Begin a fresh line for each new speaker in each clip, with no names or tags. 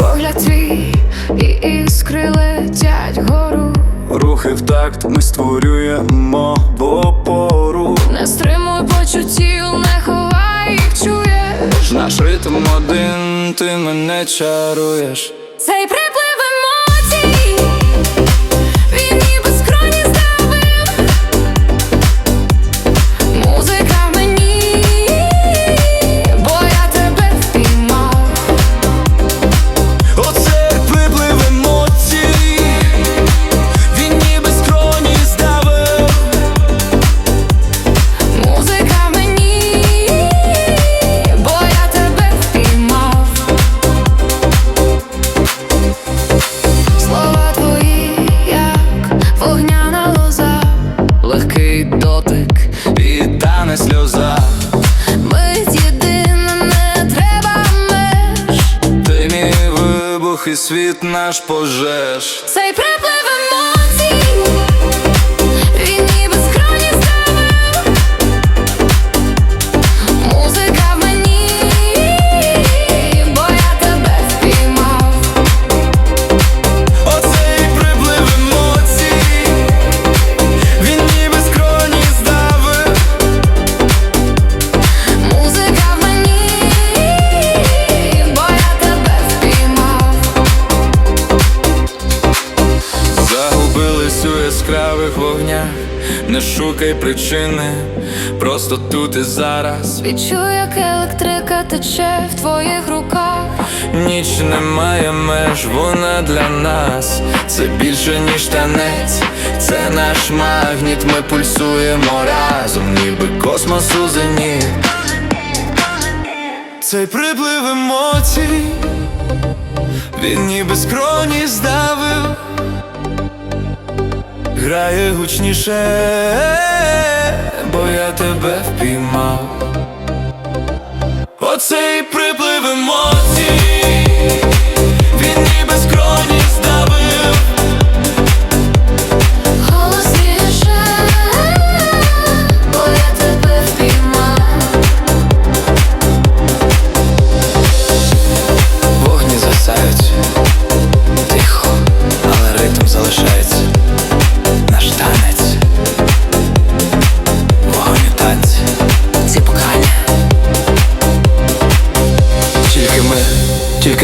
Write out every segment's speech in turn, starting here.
Погляд твій і іскри летять вгору.
Рухи в такт ми створюємо опору.
Не стримуй почуттів, не ховай їх, чуєш.
Наш ритм один, ти мене чаруєш.
Цей
дотик і тане сльоза.
Мить єдина, не треба меж.
Ти мій вибух і світ наш пожеж.
Цей
яскравих вогнях, не шукай причини, просто тут і зараз.
Відчую, як електрика тече в твоїх руках
Ніч не має меж, вона для нас. Це більше ніж танець, це наш магніт. Ми пульсуємо разом, ніби космос у зеніт. Цей приплив емоцій, він ніби скроні здавив, грає гучніше, бо я тебе впіймав. Оцей приплив емоцій,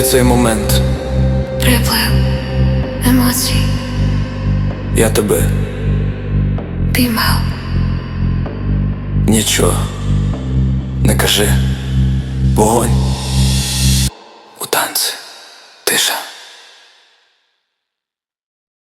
цей момент.
Приплив емоцій
Я тебе
піймав
нічого не кажи. Вогонь.